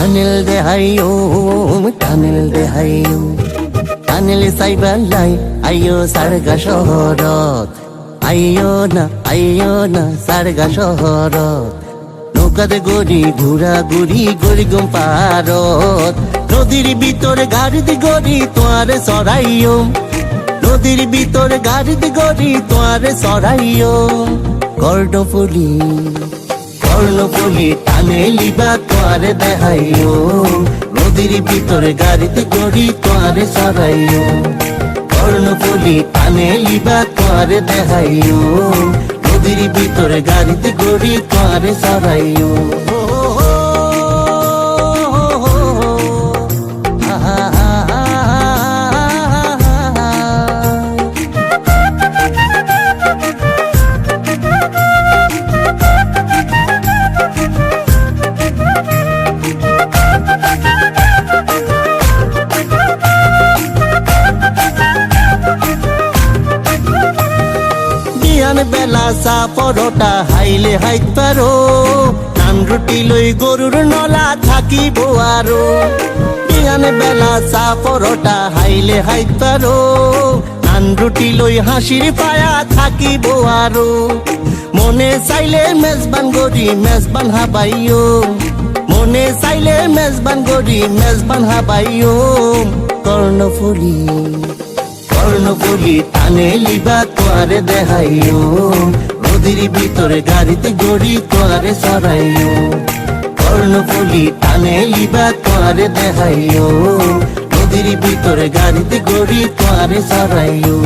Tunnel দেহাইও টানেল দেহাইও টানেল সাইবার লাই আইও সারগা শহরত আইও না আইও না সারগা শহরত নৌকাতে গড়ি ঘুরা ঘুরি গড়ি গুম পারত নদীর ভিতরে গাড়িতে গড়ি তোয়ারে সরাইও নদীর ভিতরে গাড়িতে গড়ি তোয়ারে সরাইও কর্ণফুলি বলি টানে লিবা তোয়ার দেহাইও? নদীর ভিতরে গাড়িতে গড়ি তোয়ারে সরাইও? বলি টানে লিবা তোয়ারে দেহাইও? নদীর ভিতরে গাড়িতে গড়ি তোয়ারে সরাইও? বেলা চা পরোটা হাইলে হাইত পারো। নান রুটি লৈ গরুর নলা থাকিব আৰু বিয়ান বেলা চা পরোটা হাইলে হাইত পারো। নান রুটি লৈ হাসির পায়া থাকিব আৰু মনে চাইলে মেজবান গরি মেজবান হাবাইও। মনে চাইলে মেজবান গরি মেজবান হাবাইও। কর্ণফুলি কর্ণফুলি টানে লিবা তোয়ারে দেহাইও নদীর ভিতরে গাড়িতে গড়ি তোয়ারে সরাইও কর্ণফুলি টানে লিবা তোয়ারে দেহাইও নদীর ভিতরে গাড়িতে গড়ি তোয়ারে সরাইও